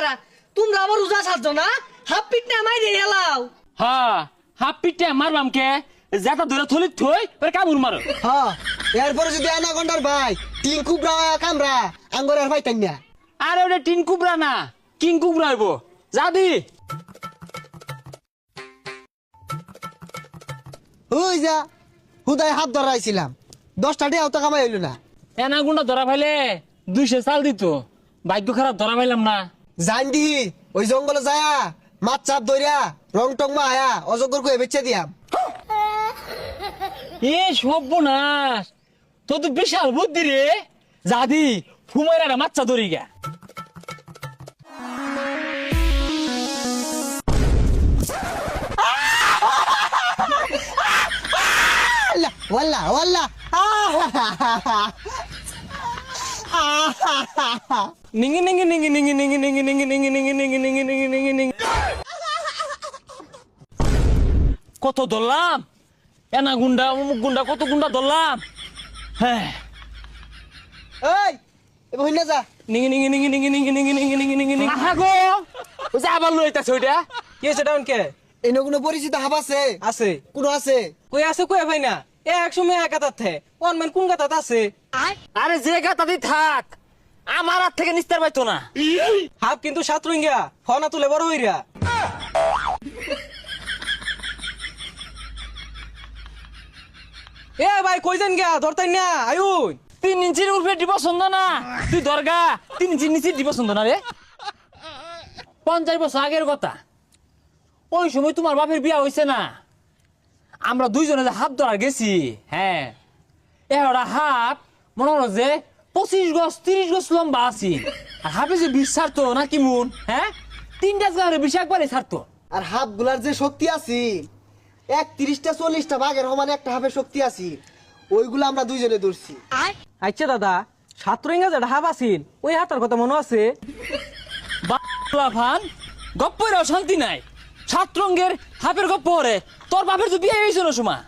কারা তোমরা আবার রোজা সাজছো না? হাফ পিট না মাই দিয়ে এলাও হ্যাঁ হাফ পিটে মারবাম কে? যেটা ধরে থলি থই ওরে কামড় মারো। হ্যাঁ এরপরে যদি আনা গন্ডার ভাই তিন কুবরা কামরা আঙ্গর আর ভাই তাই না। আরে ওটা কুবরা না কিং কুবরা হইব। যাবি ওই যা হুদায় হাত ধরাইছিলাম। দশটা টাকা তো কামাই হইল না। এনা গুন্ডা ধরা পাইলে দুইশো চাল দিত। ভাগ্য খারাপ ধরা পাইলাম না। জান দি ওই জঙ্গলে যায়া মাছ চাপ ধরিয়া রং টং মা আয়া অজগর কয়ে বেচে দিয়াম। এ সর্বনাশ তোর তো বিশাল বুদ্ধি রে। যাদি ফুমাইরা মাচ্চা ধরি গা। আল্লাহ ওয়াল্লাহ ওয়াল্লাহ নিঙ্গি নিঙ্গি নিঙ্গি নিঙ্গি নিঙ্গি নিঙ্গি নিঙ্গি নিঙ্গি নিঙ্গি নিঙ্গি নিঙ্গি নিঙ্গি নিঙ্গি নিঙ্গি কত ধরলাম এনা গুন্ডা অমুক গুন্ডা কত গুন্ডা ধরলাম হ্যাঁ এই এবার হইনা যা নিঙ্গি নিঙ্গি নিঙ্গি নিঙ্গি নিঙ্গি নিঙ্গি নিঙ্গি নিঙ্গি নিঙ্গি নিঙ্গি আহা গো ওই আবার লইতাছে ওইটা কি ডাউন কে এনে কোনো পরিচিত হাব আছে আছে কোনো আছে কই আছে কই ভাই না এক সময় এক থে। ওয়ান ম্যান কোন গাতাত আছে? আরে যে গাতাদি থাক আমার হাত থেকে নিস্তার পাইতো না। হাফ কিন্তু সাত রুইঙ্গা ফনা তুলে বড় হইরা। এ ভাই কই যান গিয়া? ধরতাই না আয়ুন। তিন ইঞ্চির উপরে দিব পছন্দ না। তুই দরগা তিন ইঞ্চির নিচে দিব পছন্দ না রে। পঞ্চাশ বছর আগের কথা। ওই সময় তোমার বাপের বিয়া হয়েছে না। আমরা দুইজনে যে হাত ধরা গেছি হ্যাঁ এরা হাত মনে হলো যে পঁচিশ গছ তিরিশ গছ লম্বা আছি। আর হাফে যে বিষ ছাড়তো না কি মুন হ্যাঁ? তিনটা গাড়ি বিষ একবারে ছাড়তো। আর হাফগুলার যে শক্তি আছে এক তিরিশটা চল্লিশটা বাঘের সমান একটা হাফের শক্তি আছি ওইগুলো আমরা দুইজনে ধরছি। আচ্ছা দাদা সাত রুইঙ্গা একটা হাফ আছিল ওই হাতের কথা মনে আছে? বাংলা ফান গপ্পেরও শান্তি নাই। সাত রঙের হাফের গপ্প পরে তোর বাপের তো বিয়ে হয়েছিল সময়